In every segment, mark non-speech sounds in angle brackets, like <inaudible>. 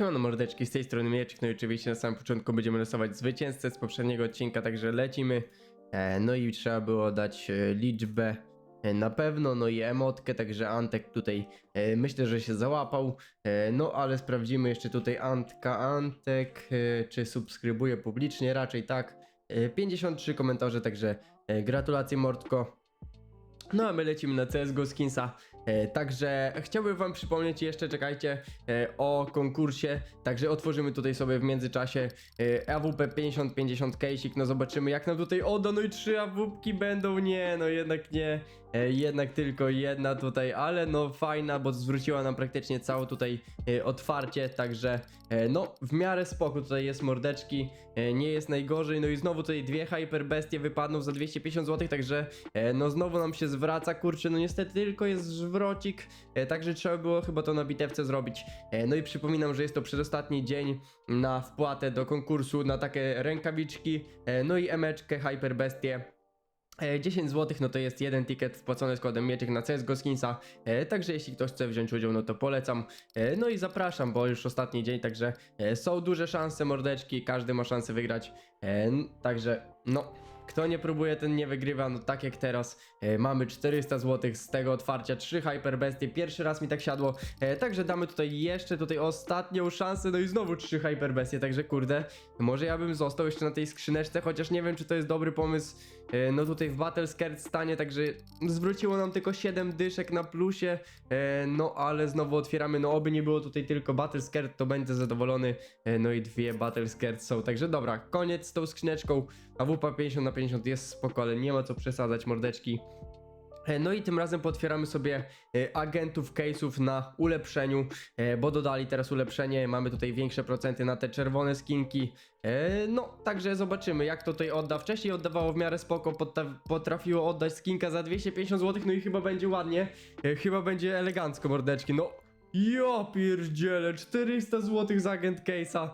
Siemano mordeczki, z tej strony Mieczek, no i oczywiście na samym początku będziemy losować zwycięzcę z poprzedniego odcinka, także lecimy. E, no i trzeba było dać e, liczbę e, na pewno, no i emotkę, także Antek tutaj myślę, że się załapał. No ale sprawdzimy jeszcze tutaj Antka, Antek, czy subskrybuje publicznie, raczej tak. E, 53 komentarze, także gratulacje Mordko. No a my lecimy na CSGO Skinsa. E, także chciałbym wam przypomnieć jeszcze, czekajcie, e, o konkursie. Także otworzymy tutaj sobie w międzyczasie AWP 50-50 case'ik. No zobaczymy jak nam tutaj oda. No i trzy AWPki będą. Nie, no jednak nie. E, jednak tylko jedna tutaj, ale no fajna, bo zwróciła nam praktycznie całe tutaj otwarcie. Także no w miarę spoko tutaj jest mordeczki. Nie jest najgorzej. No i znowu tutaj dwie hyper bestie wypadną za 250 zł. Także no znowu nam się zwraca. Kurczę, no niestety tylko jest żwrocik. E, także trzeba było chyba to na bitewce zrobić. E, no i przypominam, że jest to przedostatni dzień na wpłatę do konkursu na takie rękawiczki. E, no i emeczkę hyper bestie. E, 10 zł no to jest jeden ticket wpłacony z kodem Mieczek na CSGO Skinsa, e, także jeśli ktoś chce wziąć udział, no to polecam. No i zapraszam, bo już ostatni dzień, także są duże szanse mordeczki, każdy ma szansę wygrać, także no, kto nie próbuje, ten nie wygrywa, no tak jak teraz, e, mamy 400 zł z tego otwarcia, 3 Hyper Bestie, pierwszy raz mi tak siadło, e, także damy tutaj jeszcze tutaj ostatnią szansę, no i znowu 3 Hyper Bestie, także kurde, może ja bym został jeszcze na tej skrzyneczce, chociaż nie wiem, czy to jest dobry pomysł, E, no tutaj w Battle Skirt stanie, także zwróciło nam tylko 7 dyszek na plusie, e, no ale znowu otwieramy, no oby nie było tutaj tylko Battle Skirt, to będę zadowolony, e, no i dwie Battle Skirt są, także dobra, koniec z tą skrzyneczką, AWP 50 na 50 jest spoko, ale nie ma co przesadzać mordeczki. E, No i tym razem potwieramy sobie e, agentów case'ów na ulepszeniu, e, bo dodali teraz ulepszenie, mamy tutaj większe procenty na te czerwone skinki. No, także zobaczymy jak to tutaj odda. Wcześniej oddawało w miarę spoko, potrafiło oddać skinka za 250 zł, no i chyba będzie ładnie, chyba będzie elegancko mordeczki, no. Ja pierdzielę, 400 zł za agent case'a.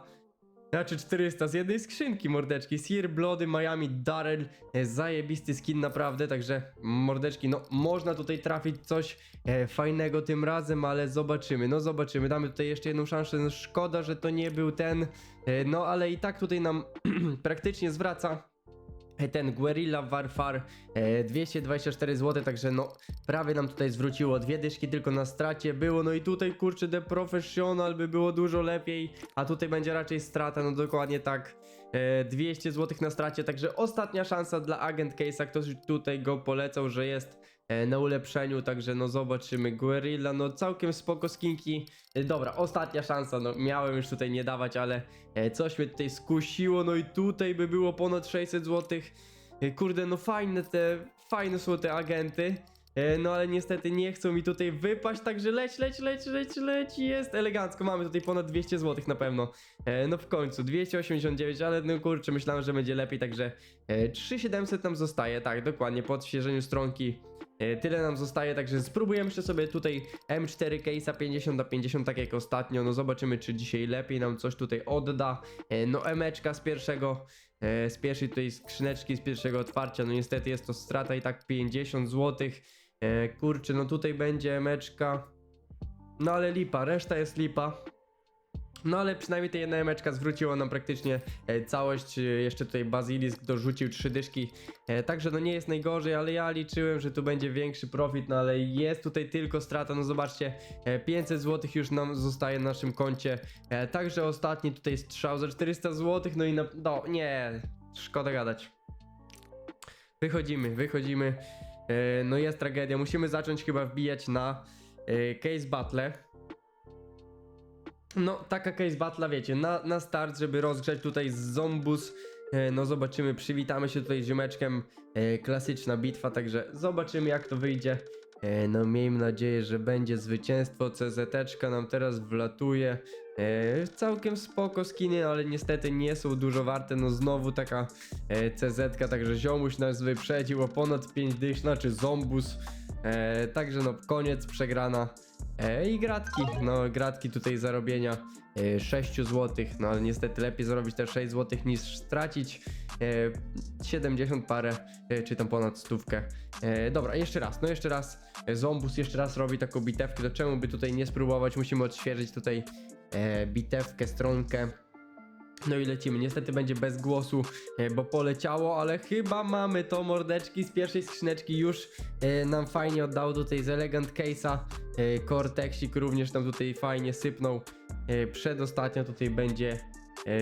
Znaczy 400 z jednej skrzynki mordeczki. Sir Bloody Miami Darrell. E, Zajebisty skin naprawdę, także mordeczki, no można tutaj trafić coś e, fajnego tym razem, ale zobaczymy, no zobaczymy. Damy tutaj jeszcze jedną szansę. No, szkoda, że to nie był ten, e, no ale i tak tutaj nam <clears throat> praktycznie zwraca. E, Ten Guerrilla Warfare e, 224 zł, także no prawie nam tutaj zwróciło dwie dyszki tylko na stracie było, no i tutaj kurczę The Professional by było dużo lepiej, a tutaj będzie raczej strata, no dokładnie tak, e, 200 zł na stracie, także ostatnia szansa dla Agent Case'a, ktoś tutaj go polecał, że jest e, na ulepszeniu, także no zobaczymy, Guerrilla, no całkiem spoko skinki, e, dobra, ostatnia szansa, no miałem już tutaj nie dawać, ale e, coś mnie tutaj skusiło, no i tutaj by było ponad 600 zł, E, Kurde, no fajne te, fajne są te agenty. E, No ale niestety nie chcą mi tutaj wypaść, także leć, leć, leć, leć, leć, jest elegancko, mamy tutaj ponad 200 zł na pewno. E, No w końcu, 289, ale no kurczę, myślałem, że będzie lepiej, także e, 3700 nam zostaje, tak, dokładnie, po odświeżeniu stronki. E, Tyle nam zostaje, także spróbujemy jeszcze sobie tutaj M4 case'a 50 na 50, tak jak ostatnio. No zobaczymy, czy dzisiaj lepiej nam coś tutaj odda. E, No emeczka z pierwszego, e, z pierwszej tutaj skrzyneczki, z pierwszego otwarcia. No niestety jest to strata i tak 50 zł. Kurczę, no tutaj będzie emeczka. No ale lipa, reszta jest lipa. No ale przynajmniej ta jedna emeczka zwróciła nam praktycznie e, całość, e, jeszcze tutaj Bazilisk dorzucił trzy dyszki, e, także no nie jest najgorzej, ale ja liczyłem, że tu będzie większy profit, no ale jest tutaj tylko strata, no zobaczcie, e, 500 zł już nam zostaje na naszym koncie, także ostatni tutaj strzał za 400 zł, no i na, no nie, szkoda gadać. Wychodzimy, wychodzimy, no jest tragedia, musimy zacząć chyba wbijać na case battle. No, taka case battle, wiecie, na, na start, żeby rozgrzać tutaj zombus. E, No zobaczymy, przywitamy się tutaj z ziomeczkiem. E, klasyczna bitwa, także zobaczymy jak to wyjdzie. E, no miejmy nadzieję, że będzie zwycięstwo. CZ nam teraz wlatuje. E, całkiem spoko skiny, ale niestety nie są dużo warte. No znowu taka e, CZ, także ziomuś nas wyprzedził o ponad 5 dych, znaczy zombus. E, także no koniec, przegrana. E, I gratki, no gratki tutaj zarobienia e, 6 zł, no ale niestety lepiej zarobić te 6 zł niż stracić e, 70 parę, e, czy tam ponad stówkę. E, dobra, jeszcze raz, no jeszcze raz, e, Zombus jeszcze raz robi taką bitewkę, to czemu by tutaj nie spróbować, musimy odświeżyć tutaj e, bitewkę, stronkę. No i lecimy. Niestety będzie bez głosu, e, bo poleciało, ale chyba mamy to mordeczki z pierwszej skrzyneczki już e, nam fajnie oddało tutaj z Elegant Case'a. E, Cortexik również nam tutaj fajnie sypnął. Przedostatnia tutaj będzie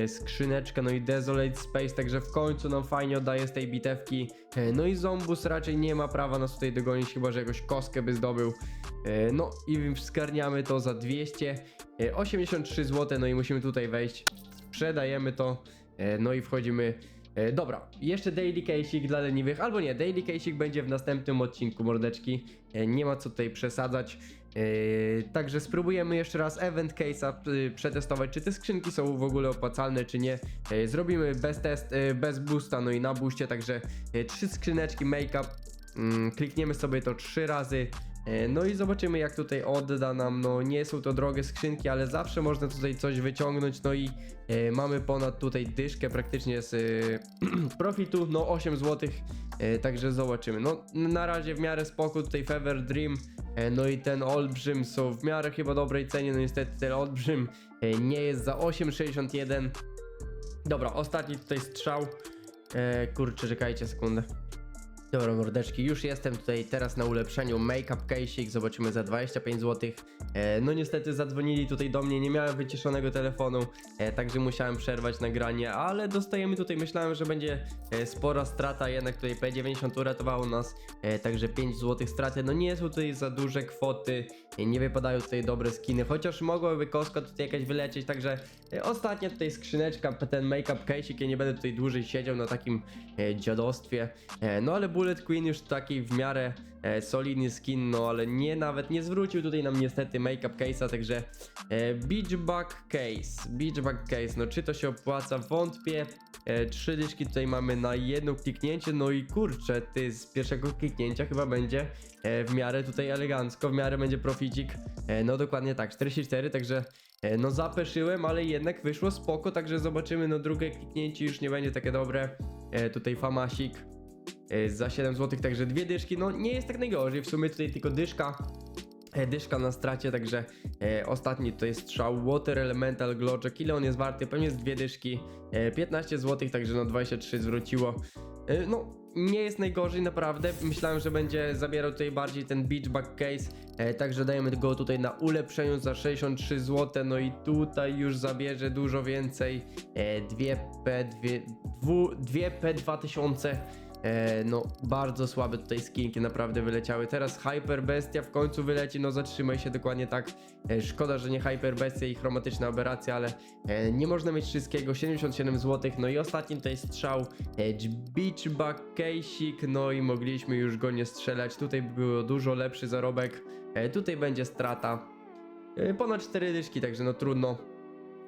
skrzyneczka, no i Desolate Space, także w końcu nam fajnie oddaje z tej bitewki. No i Zombus raczej nie ma prawa nas tutaj dogonić, chyba że jakąś kostkę by zdobył. No i skarniamy to za 283 zł, no i musimy tutaj wejść sprzedajemy to, e, no i wchodzimy. E, Dobra, jeszcze Daily Case'ik dla leniwych, albo nie, Daily Case'ik będzie w następnym odcinku, mordeczki. E, Nie ma co tutaj przesadzać. Także spróbujemy jeszcze raz Event Case'a przetestować, czy te skrzynki są w ogóle opłacalne, czy nie. Zrobimy bez test, bez boosta, no i na boostie, także trzy skrzyneczki make-up. Mm, Klikniemy sobie to trzy razy. E, No i zobaczymy jak tutaj odda nam, no nie są to drogie skrzynki, ale zawsze można tutaj coś wyciągnąć, no i e, mamy ponad tutaj dyszkę praktycznie z e, <clears throat> profitu, no 8 zł, e, także zobaczymy. No na razie w miarę spoko tutaj Fever Dream, e, no i ten Olbrzym są w miarę chyba dobrej cenie, no niestety ten Olbrzym e, nie jest za 8,61. Dobra, ostatni tutaj strzał, e, kurczę czekajcie sekundę. Dobra, mordeczki, już jestem tutaj teraz na ulepszeniu Make-up Case'ik, zobaczymy za 25 zł. E, no niestety zadzwonili tutaj do mnie, nie miałem wyciszonego telefonu, e, także musiałem przerwać nagranie, ale dostajemy tutaj, myślałem, że będzie e, spora strata, jednak tutaj P90 uratowało nas, e, także 5 zł straty. No nie są tutaj za duże kwoty, nie wypadają tutaj dobre skiny, chociaż mogłaby kostka tutaj jakaś wylecieć, także e, ostatnia tutaj skrzyneczka, ten Make-up Case'ik, ja nie będę tutaj dłużej siedział na takim e, dziadostwie, e, no ale Bullet Queen już taki w miarę e, solidny skin, no ale nie nawet nie zwrócił tutaj nam niestety make-up case'a, także e, Beachbug Case, Beachbug Case, no czy to się opłaca? Wątpię. E, trzy dyszki tutaj mamy na jedno kliknięcie, no i kurczę, ty z pierwszego kliknięcia chyba będzie e, w miarę tutaj elegancko, w miarę będzie proficik, e, no dokładnie tak, 44, także e, no zapeszyłem, ale jednak wyszło spoko, także zobaczymy, no drugie kliknięcie już nie będzie takie dobre, e, tutaj famasik, za 7 zł, także dwie dyszki, no nie jest tak najgorzej, w sumie tutaj tylko dyszka, e, dyszka na stracie, także e, ostatni to jest strzał. Water Elemental Gloczek, ile on jest warty, pewnie jest dwie dyszki, e, 15 zł, także no 23 zwróciło, e, no nie jest najgorzej naprawdę, myślałem, że będzie zabierał tutaj bardziej ten Beachbug Case, e, także dajemy go tutaj na ulepszeniu za 63 zł, no i tutaj już zabierze dużo więcej, e, 2P, 2P 2000, E, no, bardzo słabe tutaj skinki naprawdę wyleciały. Teraz Hyper Bestia w końcu wyleci, no zatrzymaj się dokładnie tak. E, szkoda, że nie Hyper Bestia i chromatyczna aberracja, ale e, nie można mieć wszystkiego. 77 zł, no i ostatni tutaj strzał e, Beachbug Case'ik, no i mogliśmy już go nie strzelać. Tutaj było dużo lepszy zarobek. E, tutaj będzie strata. E, ponad 4 dyszki, także no trudno.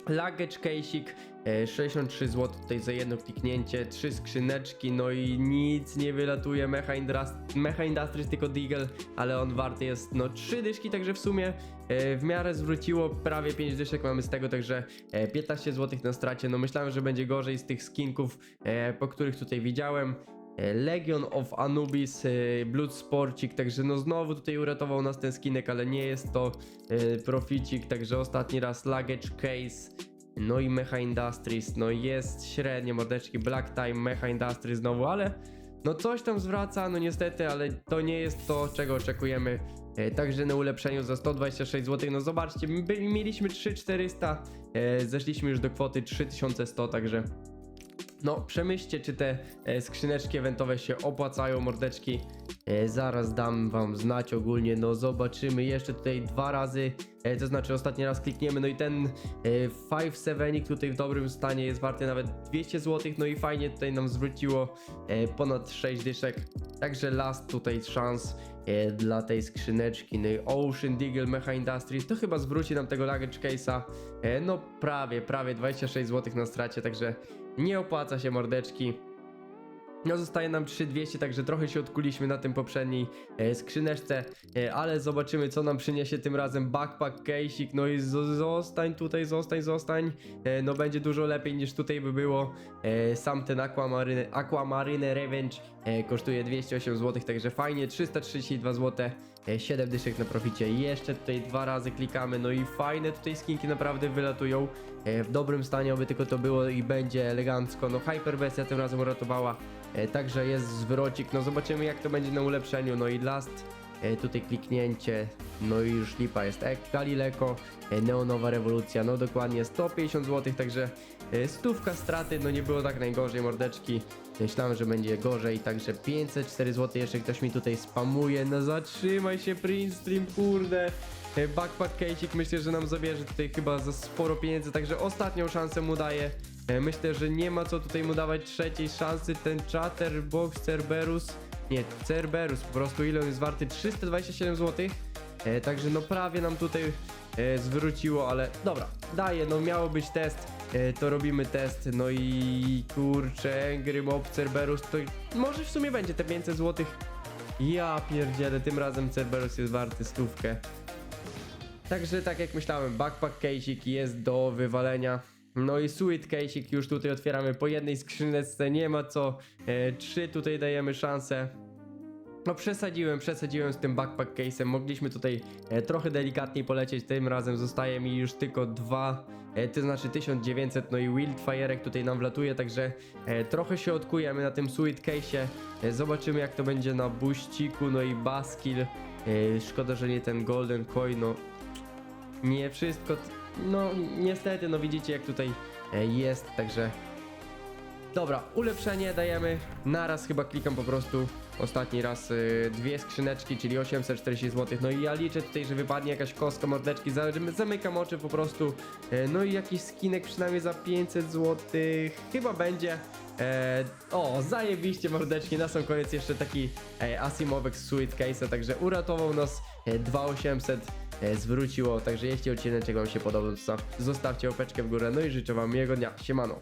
Luggage case'ik, e, 63 zł tutaj za jedno kliknięcie, trzy skrzyneczki, no i nic nie wylatuje, Mecha, Indras- Mecha Industries tylko Deagle, ale on warty jest no 3 dyszki, także w sumie e, w miarę zwróciło, prawie 5 dyszek mamy z tego, także e, 15 zł na stracie, no myślałem, że będzie gorzej z tych skinków, e, po których tutaj widziałem. E, Legion of Anubis, e, Blood Sporcik, także no znowu tutaj uratował nas ten skinek, ale nie jest to e, proficik, także ostatni raz Luggage Case, no i Mecha Industries, no jest średnie mordeczki, Black Time, Mecha Industries znowu, ale no coś tam zwraca, no niestety, ale to nie jest to, czego oczekujemy. Także na ulepszeniu za 126 zł, no zobaczcie, mieliśmy 3400, e, zeszliśmy już do kwoty 3100, także no, przemyślcie, czy te e, skrzyneczki eventowe się opłacają, mordeczki. E, zaraz dam wam znać ogólnie, no zobaczymy. Jeszcze tutaj dwa razy, e, to znaczy ostatni raz klikniemy, no i ten e, 5 7 tutaj w dobrym stanie jest warty nawet 200 zł, no i fajnie tutaj nam zwróciło ponad 6 dyszek. Także last tutaj szans dla tej skrzyneczki, no i Ocean Deagle Mecha Industries, to chyba zwróci nam tego luggage case'a, no prawie, prawie 26 zł na stracie, także nie opłaca się mordeczki. No zostaje nam 3200, także trochę się odkuliśmy na tym poprzedniej e, skrzyneczce, e, ale zobaczymy co nam przyniesie tym razem backpack, case'ik, no i zostań tutaj, zostań, zostań, e, no będzie dużo lepiej niż tutaj by było, e, sam ten Aquamarine, Aquamarine Revenge e, kosztuje 208 zł, także fajnie, 332 zł, e, 7 dyszek na proficie, jeszcze tutaj dwa razy klikamy, no i fajne tutaj skinki naprawdę wylatują, e, w dobrym stanie, aby tylko to było i będzie elegancko, no Hyperbestia tym razem uratowała, E, Także jest zwrocik, no zobaczymy jak to będzie na ulepszeniu, no i last, e, tutaj kliknięcie, no i już lipa jest, e, Galileko, e, Neonowa rewolucja, no dokładnie 150 zł, także e, stówka straty, no nie było tak najgorzej mordeczki, myślałem, że będzie gorzej, także 504 zł, jeszcze ktoś mi tutaj spamuje, no zatrzymaj się Prince Stream, kurde, E, Backpack Case'ik myślę, że nam zabierze tutaj chyba za sporo pieniędzy, także ostatnią szansę mu daję. E, Myślę, że nie ma co tutaj mu dawać trzeciej szansy. Ten Chatterbox Cerberus, nie, Cerberus, po prostu ile on jest warty? 327 zł. E, także no prawie nam tutaj e, zwróciło, ale dobra, daję, no miało być test, to robimy test, no i kurczę, Angry Mob Cerberus, to może w sumie będzie te 500 zł. Ja pierdzielę, tym razem Cerberus jest warty stówkę. Także tak jak myślałem, backpack case'ik jest do wywalenia. No i sweet case'ik już tutaj otwieramy po jednej skrzyneczce, nie ma co. E, trzy tutaj dajemy szansę. No przesadziłem, przesadziłem z tym backpack case'em. Mogliśmy tutaj e, trochę delikatniej polecieć. Tym razem zostaje mi już tylko dwa, e, to znaczy 1900. No i Wildfire'ek tutaj nam wlatuje, także e, trochę się odkujemy na tym sweet case'ie. E, zobaczymy jak to będzie na buściku, no i baskill. E, szkoda, że nie ten golden coin, no nie wszystko. No, niestety, no widzicie, jak tutaj e, jest, także. Dobra, ulepszenie dajemy. Naraz chyba klikam po prostu ostatni raz y, dwie skrzyneczki, czyli 840 zł. No i ja liczę tutaj, że wypadnie jakaś kostka mordeczki. za- Zamykam oczy po prostu. E, no i jakiś skinek przynajmniej za 500 zł. Chyba będzie. E, o, zajebiście mordeczki. Na sam koniec jeszcze taki e, Asimowek z Sweet Case, także uratował nas e, 2800 e, zwróciło. Także jeśli odcinek wam się podobał, zostawcie łapeczkę w górę. No i życzę wam miłego dnia. Siemano.